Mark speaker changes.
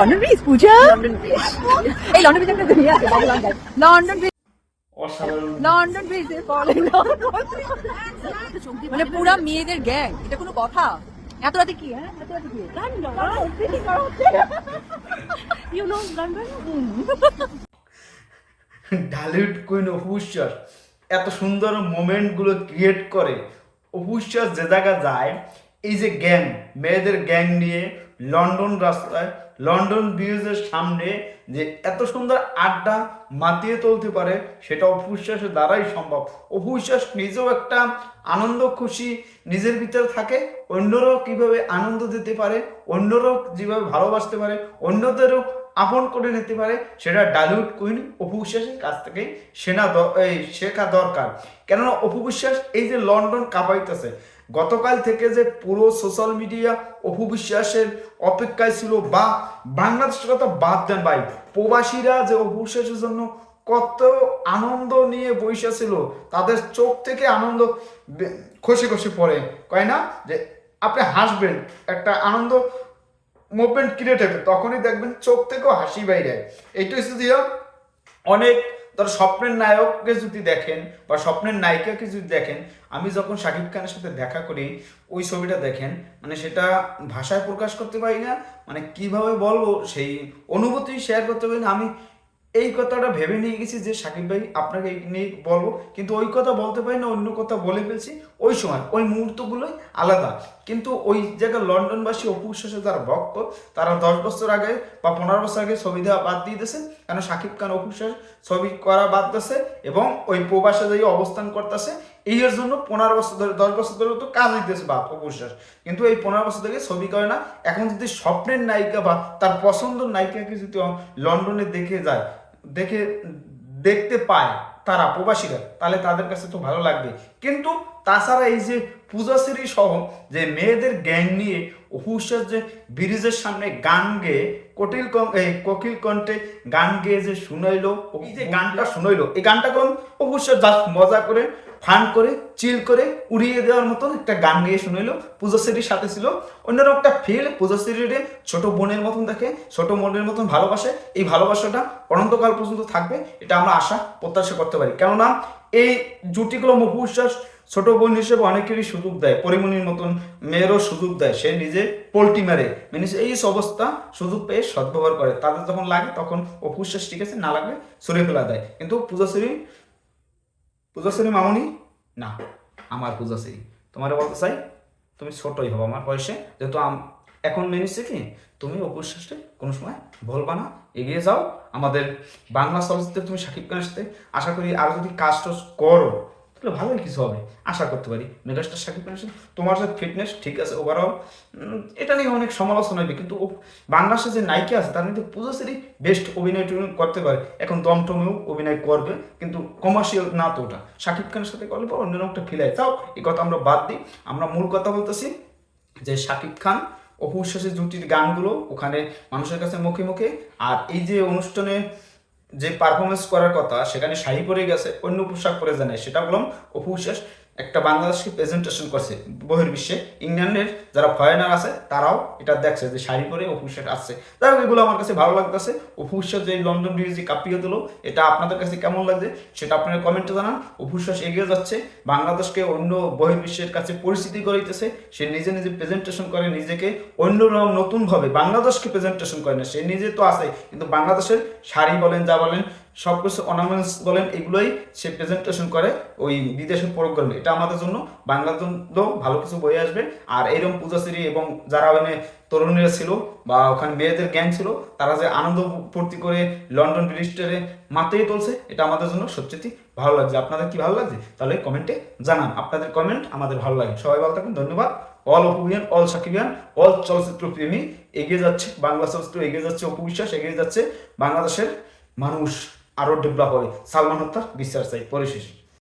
Speaker 1: London Bridge পূজা এই London Bridge একটা London London Bridge London ব্রিজে ফলে মানে পুরা মেয়েদের গ্যাং এটা কোনো কথা? এত রাতে কি হ্যাঁ? এত রাতে কি?
Speaker 2: You know London
Speaker 3: Dhallywood queen Apu Biswas এত সুন্দর মোমেন্টগুলো ক্রিয়েট করে। অপুশ্বাস যে জায়গা যায় এই যে গ্যাং মেয়েদের গ্যাং নিয়ে লন্ডন রাস্তায়, লন্ডন ব্রিজের সামনে যে এত সুন্দর আড্ডা মাতিয়ে তুলতে পারে, সেটা অপুশ্বাসের দ্বারাই সম্ভব। অপুশ্বাস নিজেও একটা আনন্দ খুশি নিজের ভিতরে থাকে, অন্যরাও কীভাবে আনন্দ দিতে পারে, অন্যরাও যেভাবে ভালোবাসতে পারে, অন্যদেরও আপন করে নিতে পারে, সেটা ডালিউড কুইন অপু বিশ্বাসের কাছ থেকে সেনা শেখা দরকার। কেননা অপু বিশ্বাস এই যে লন্ডন কাঁপাইতেছে গতকাল থেকে যে পুরো সোশ্যাল মিডিয়া অপু বিশ্বাসের অপেক্ষায় ছিল, বা বাংলাদেশের কথা বাদ দেন ভাই, প্রবাসীরা যে অপু বিশ্বাসের জন্য কত আনন্দ নিয়ে বৈশা ছিল, তাদের চোখ থেকে আনন্দ খসে খসে পড়ে কয় না? যে আপনি হাসবেন, একটা আনন্দ মুভমেন্ট ক্রিয়েট হবে, তখনই দেখবেন চোখ থেকেও হাসি বাইরে এইটাই শুধু অনেক ধর স্বপ্নের নায়ককে যদি দেখেন বা স্বপ্নের নায়িকাকে যদি দেখেন, আমি যখন শাকিব খানের সাথে দেখা করি, ওই ছবিটা দেখেন মানে সেটা ভাষায় প্রকাশ করতে পারি না মানে কীভাবে বলব সেই অনুভূতি শেয়ার করতে পারি না। আমি এই কথাটা ভেবে নিয়ে গেছি যে সাকিব ভাই আপনাকে নিয়ে বলব, কিন্তু ওই কথা বলতে পারি না, অন্য কথা বলে ফেলছি। ওই সময়, ওই মুহূর্তগুলোই আলাদা। কিন্তু ওই জায়গায় লন্ডনবাসী, অপু বিশ্বাসের যারা ভক্ত, তারা দশ বছর আগে বা পনেরো বছর আগে ছবি দেওয়া বাদ দিয়ে দিয়েছে। কেন? সাকিব খান, অপু বিশ্বাস ছবি করা বাদ দিয়েছে এবং ওই প্রবাসে যাই অবস্থান করতেছে এর জন্য পনেরো বছর ধরে দশ বছর ধরে তো কাজ দিতেছে বাপ অপু বিশ্বাস কিন্তু এই পনেরো বছর থেকে ছবি করে না এখন যদি স্বপ্নের নায়িকা বা তার পছন্দের নায়িকাকে যদি লন্ডনে দেখে যায় দেখে দেখতে পায় তারা প্রবাসীরা তাহলে তাদের কাছে তো ভালো লাগবে। কিন্তু তাছাড়া এই যে পূজাশ্রী সহ যে মেয়েদের গ্যাং নিয়ে অপুশ্বাস যে ব্রিজের সামনে গান গেয়ে কটিল কোকিল কণ্ঠে গান গেয়ে যে শুনাইলো এই যে গানটা শুনাইলো এই গানটা কোন? অবশ্যই জাস্ট মজা করে ফান করে, চিল করে উড়িয়ে দেওয়ার মতন একটা গান গেয়ে শুনাইলো পূজাশ্রীর সাথে ছিল। অন্যরকম একটা ফিল পূজাশ্রীর ছোট বোনের মতন দেখে, ছোট বোনের মতন ভালোবাসে। এই ভালোবাসাটা অনন্তকাল পর্যন্ত থাকবে, এটা আমরা আশা প্রত্যাশা করতে পারি। কেননা, এই জুটিগুলো মহুশ্বাস ছোট বোন হিসেবে অনেকেরই সুযোগ দেয়। পরিমণির মতন মেয়েরও সুযোগ দেয়। সে নিজে পোল্টি মারে। মানে এই অবস্থা সুযোগ পেয়ে সদ্ব্যবহার করে। তাদের যখন লাগে তখন অপুশ্বাস ঠিক আছে, না লাগলে সরে ফেলা দেয়। কিন্তু পূজাশ্রী পূজাশ্রী মামনি? না, আমার পূজাশ্রী তোমার বলতে চাই, তুমি ছোটই হব আমার বয়সে। যেহেতু এখন মেনেছে কি, তুমি অপুশ্বাসে কোনো সময় বলবা না, এগিয়ে যাও। আমাদের বাংলা চলচ্চিত্রে তুমি শাকিব খানের সাথে আশা করি আর যদি কাজ করো তাহলে ভালোই কিছু হবে। আশা করতে পারি। মেগাস্টার শাকিব খানের সাথে তোমার সাথে ফিটনেস ঠিক আছে ওভারঅল এটা নিয়ে অনেক সমালোচনা হবে। কিন্তু বাংলাদেশে যে নায়িকা আছে, তার মধ্যে পূজাশ্রী বেস্ট অভিনয় করতে পারে। এখন দমটমেও অভিনয় করবে, কিন্তু কমার্শিয়াল না তো ওটা। শাকিব খানের সাথে করলে পর অন্যরকম একটা ফিল হয় তাও এই কথা আমরা বাদ দিই। আমরা মূল কথা বলতেছি যে শাকিব খান, অপু বিশ্বাসের জুটির গানগুলো ওখানে মানুষের কাছে মুখে মুখে। আর এই যে অনুষ্ঠানে যে পারফরমেন্স করার কথা সেখানে শাড়ি পরে গেছে, অন্য পোশাক পরে জানে সেটা বললাম অপু বিশ্বাস একটা বাংলাদেশকে প্রেজেন্টেশন করছে বহির্বিশ্বে। ইংল্যান্ডের যারা ফরেনার আছে তারাও এটা দেখছে যে শাড়ি পরে বিশ্বাস আসছে। হোক, এগুলো আমার কাছে ভালো লাগতেছে। বিশ্বাস যে লন্ডন ব্রিজ যে কাঁপিয়ে দিল এটা আপনাদের কাছে কেমন লাগছে সেটা আপনারা কমেন্টে জানান। বিশ্বাস এগিয়ে যাচ্ছে বাংলাদেশকে অন্য বহির্বিশ্বের কাছে পরিস্থিতি করাইতেছে সে নিজে নিজে প্রেজেন্টেশন করে নিজেকে অন্য রকম নতুনভাবে বাংলাদেশকে প্রেজেন্টেশন করে না। সে নিজে তো আছে কিন্তু বাংলাদেশের শাড়ি বলেন যা বলেন সব কিছু অর্নামেন্টস বলেন, এগুলোই সে প্রেজেন্টেশন করে, ওই বিদেশের প্রোগ্রামে এটা আমাদের জন্য, বাংলার জন্য ভালো কিছু বয়ে আসবে। আর এইরকম পূজাশ্রী এবং যারা ওখানে তরুণীরা ছিল বা ওখানে মেয়েদের জ্ঞান ছিল, তারা যে আনন্দ ফুর্তি করে লন্ডন ব্রিজটারে মাতিয়ে তুলছে, এটা আমাদের জন্য সত্যি ভালো লাগছে। আপনাদের কি ভালো লাগছে? তাহলে কমেন্টে জানান। আপনাদের কমেন্ট আমাদের ভালো লাগে। সবাই ভালো থাকুন, ধন্যবাদ। All Apubian all Sakibian all চলচ্চিত্র প্রেমী এগিয়ে যাচ্ছে, বাংলা চলচ্চিত্র এগিয়ে যাচ্ছে, অপু বিশ্বাস এগিয়ে যাচ্ছে, বাংলাদেশের মানুষ। আরও ডেভেলপ হবে। সালমান হত্যার বিশ্বাস চাই পরিশেষ।